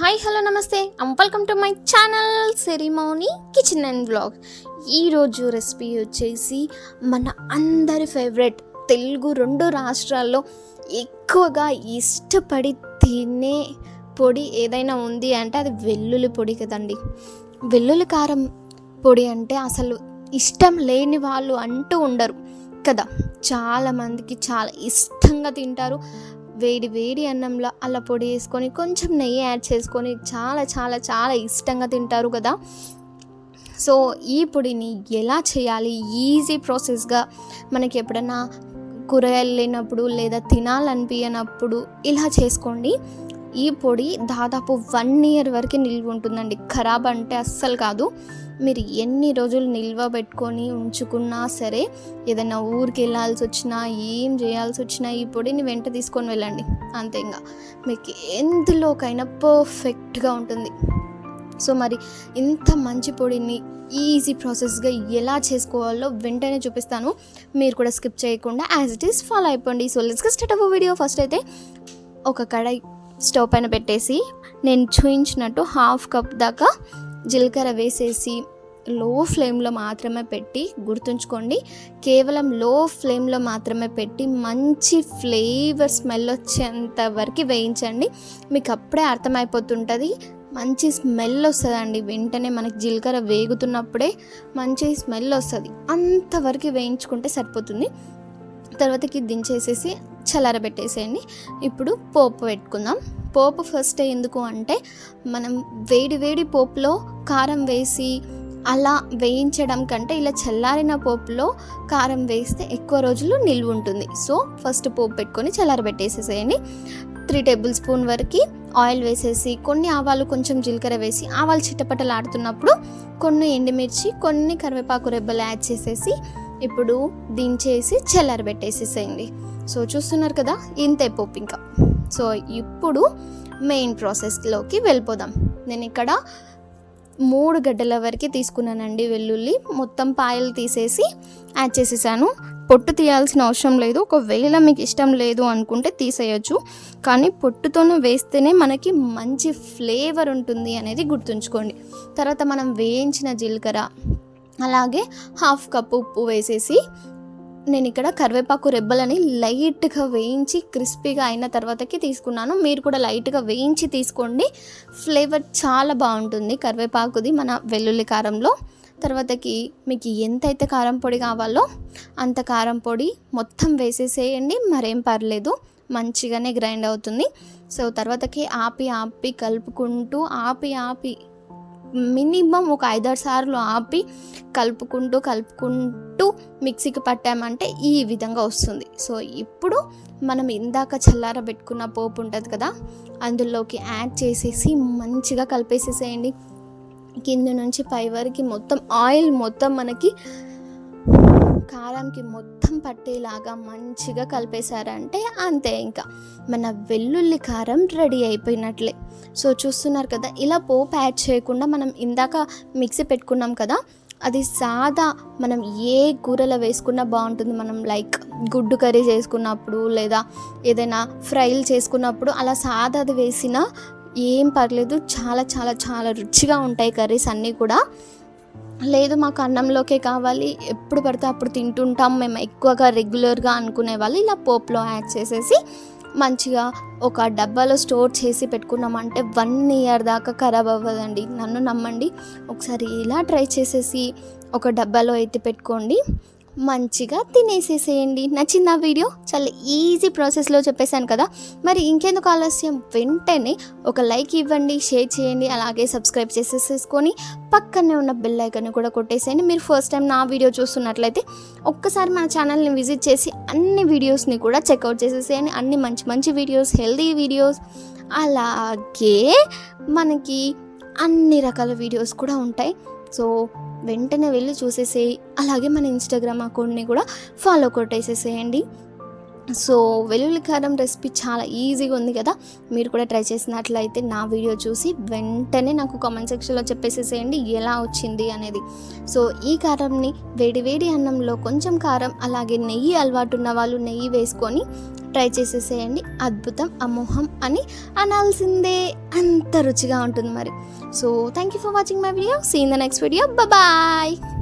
Hi hello namaste. Welcome to my channel ceremony kitchen and blog ఈరోజు recipe వచ్చేసి మన అందరి ఫేవరెట్ తెలుగు రెండు రాష్ట్రాల్లో ఎక్కువగా ఇష్టపడి తినే పొడి ఏదైనా ఉంది అంటే అది వెల్లుల్లి పొడి కదండి. వెల్లుల్లి కారం పొడి అంటే అసలు ఇష్టం లేని వాళ్ళు అంటూ ఉండరు కదా. చాలామందికి చాలా ఇష్టంగా తింటారు. వేడి వేడి అన్నంలో అల్ల పొడి వేసుకొని కొంచెం నెయ్యి యాడ్ చేసుకొని చాలా చాలా చాలా ఇష్టంగా తింటారు కదా. సో ఈ పొడిని ఎలా చేయాలి? ఈజీ ప్రాసెస్గా మనకి ఎప్పుడైనా కూరగాయలు లేనప్పుడు లేదా తినాలనిపించినప్పుడు ఇలా చేసుకోండి. ఈ పొడి దాదాపు వన్ ఇయర్ వరకు నిల్వ ఉంటుందండి. ఖరాబ్ అంటే అస్సలు కాదు. మీరు ఎన్ని రోజులు నిల్వ పెట్టుకొని ఉంచుకున్నా సరే ఏదైనా ఊరికి వెళ్ళాల్సి వచ్చినా ఏం చేయాల్సి వచ్చినా ఈ పొడిని వెంట తీసుకొని వెళ్ళండి. అంతే ఇంకా మీకు ఎందులోకైనా పర్ఫెక్ట్గా ఉంటుంది. సో మరి ఇంత మంచి పొడిని ఈజీ ప్రాసెస్గా ఎలా చేసుకోవాలో వెంటనే చూపిస్తాను. మీరు కూడా స్కిప్ చేయకుండా యాజ్ ఇట్ ఈస్ ఫాలో అయిపోండి. సో లెట్స్ స్టార్ట్ అవ్వ వీడియో ఫస్ట్ అయితే ఒక కడాయి స్టవ్ పైన పెట్టేసి నేను చూయించినట్టు హాఫ్ కప్ దాకా జీలకర్ర వేసేసి లో ఫ్లేమ్లో మాత్రమే పెట్టి గుర్తుంచుకోండి. కేవలం లో ఫ్లేమ్లో మాత్రమే పెట్టి మంచి ఫ్లేవర్ స్మెల్ వచ్చేంత వరకు వేయించండి. మీకు అప్పుడే అర్థమైపోతుంటుంది. మంచి స్మెల్ వస్తుందండి. వెంటనే మనకి జీలకర్ర వేగుతున్నప్పుడే మంచి స్మెల్ వస్తుంది. అంతవరకు వేయించుకుంటే సరిపోతుంది. తర్వాతకి దించేసేసి చల్లారబెట్టేసేయండి. ఇప్పుడు పోపు పెట్టుకుందాం. పోపు ఫస్ట్ ఎందుకు అంటే మనం వేడి వేడి పోపులో కారం వేసి అలా వేయించడం కంటే ఇలా చల్లారిన పోపులో కారం వేస్తే ఎక్కువ రోజులు నిల్వ ఉంటుంది. సో ఫస్ట్ పోపు పెట్టుకొని చల్లారబెట్టేసేసేయండి. త్రీ టేబుల్ స్పూన్ వరకు ఆయిల్ వేసేసి కొన్ని ఆవాలు కొంచెం జీలకర్ర వేసి ఆవాలు చిట్టపట్టలు ఆడుతున్నప్పుడు కొన్ని ఎండుమిర్చి కొన్ని కరివేపాకు రెబ్బలు యాడ్ చేసేసి ఇప్పుడు దించేసి చల్లారబెట్టేసేసేయండి. సో చూస్తున్నారు కదా ఇంతే పోపు ఇంకా. సో ఇప్పుడు మెయిన్ ప్రాసెస్లోకి వెళ్ళిపోదాం. నేను ఇక్కడ మూడు గడ్డల వరకు తీసుకున్నానండి వెల్లుల్లి. మొత్తం పాయలు తీసేసి యాడ్ చేసేసాను. పొట్టు తీయాల్సిన అవసరం లేదు. ఒకవేళ మీకు ఇష్టం లేదు అనుకుంటే తీసేయచ్చు. కానీ పొట్టుతోనే వేస్తేనే మనకి మంచి ఫ్లేవర్ ఉంటుంది అనేది గుర్తుంచుకోండి. తర్వాత మనం వేయించిన జీలకర్ర అలాగే హాఫ్ కప్ ఉప్పు వేసేసి నేను ఇక్కడ కరివేపాకు రెబ్బలని లైట్గా వేయించి క్రిస్పీగా అయిన తర్వాతకి తీసుకున్నాను. మీరు కూడా లైట్గా వేయించి తీసుకోండి. ఫ్లేవర్ చాలా బాగుంటుంది కరివేపాకుది మన వెల్లుల్లి కారంలో. తర్వాతకి మీకు ఎంతైతే కారం పొడి కావాలో అంత కారం పొడి మొత్తం వేసేసేయండి. మరేం పర్లేదు. మంచిగానే గ్రైండ్ అవుతుంది. సో తర్వాతకి ఆపి ఆపి కలుపుకుంటూ ఆపి ఆపి మినిమం ఒక ఐదారు సార్లు ఆపి కలుపుకుంటూ కలుపుకుంటూ మిక్సీకి పట్టామంటే ఈ విధంగా వస్తుంది. సో ఇప్పుడు మనం ఇందాక చల్లార పెట్టుకున్న పోపు ఉంటుంది కదా అందులోకి యాడ్ చేసేసి మంచిగా కలిపేసేసేయండి. కింద నుంచి పై వరకు మొత్తం ఆయిల్ మొత్తం మనకి కారంకి మొత్తం పట్టేలాగా మంచిగా కలిపేశారంటే అంతే ఇంకా. మన వెల్లుల్లి కారం రెడీ అయిపోయినట్లే. సో చూస్తున్నారు కదా ఇలా పోపు యాడ్ చేయకుండా మనం ఇందాక మిక్సీ పెట్టుకున్నాం కదా అది సాదా మనం ఏ కూరలో వేసుకున్నా బాగుంటుంది. మనం లైక్ గుడ్డు కర్రీ చేసుకున్నప్పుడు లేదా ఏదైనా ఫ్రైలు చేసుకున్నప్పుడు అలా సాదా అది వేసినా ఏం పర్లేదు. చాలా చాలా చాలా రుచిగా ఉంటాయి కర్రీస్ అన్నీ కూడా. లేదు మాకు అన్నంలోకే కావాలి. ఎప్పుడు పడితే అప్పుడు తింటుంటాం. మేము ఎక్కువగా రెగ్యులర్గా అనుకునే వాళ్ళు ఇలా పోప్లో యాడ్ చేసేసి మంచిగా ఒక డబ్బాలో స్టోర్ చేసి పెట్టుకున్నామంటే వన్ ఇయర్ దాకా ఖరాబ్ అవ్వదండి. నన్ను నమ్మండి. ఒకసారి ఇలా ట్రై చేసేసి ఒక డబ్బాలో ఎత్తి పెట్టుకోండి. మంచిగా తినేసేసేయండి. నచ్చింది ఆ వీడియో? చాలా ఈజీ ప్రాసెస్లో చెప్పేశాను కదా. మరి ఇంకెందుకు ఆలస్యం? వెంటనే ఒక లైక్ ఇవ్వండి షేర్ చేయండి అలాగే సబ్స్క్రైబ్ చేసేసేసుకొని పక్కనే ఉన్న బెల్ ఐకన్ కూడా కొట్టేసేయండి. మీరు ఫస్ట్ టైం నా వీడియో చూస్తున్నట్లయితే ఒక్కసారి మన ఛానల్ని విజిట్ చేసి అన్ని వీడియోస్ని కూడా చెక్అవుట్ చేసేసేయండి. అన్ని మంచి మంచి వీడియోస్ హెల్దీ వీడియోస్ అలాగే మనకి అన్ని రకాల వీడియోస్ కూడా ఉంటాయి. సో వెంటనే వెళ్ళి చూసేసేయి. అలాగే మన ఇన్స్టాగ్రామ్ అకౌంట్ని కూడా ఫాలో కొట్టేసేసేయండి. సో వెల్లుల్లి కారం రెసిపీ చాలా ఈజీగా ఉంది కదా? మీరు కూడా ట్రై చేసినట్లయితే నా వీడియో చూసి వెంటనే నాకు కామెంట్ సెక్షన్లో చెప్పేసేసేయండి ఎలా వచ్చింది అనేది. సో ఈ కారంని వేడి వేడి అన్నంలో కొంచెం కారం అలాగే నెయ్యి అలవాటు ఉన్న వాళ్ళు నెయ్యి వేసుకొని ట్రై చేసేసేయండి. అద్భుతం అమోహం అని అనాల్సిందే. అంత రుచిగా ఉంటుంది మరి. So thank you for watching my video see in the next video bye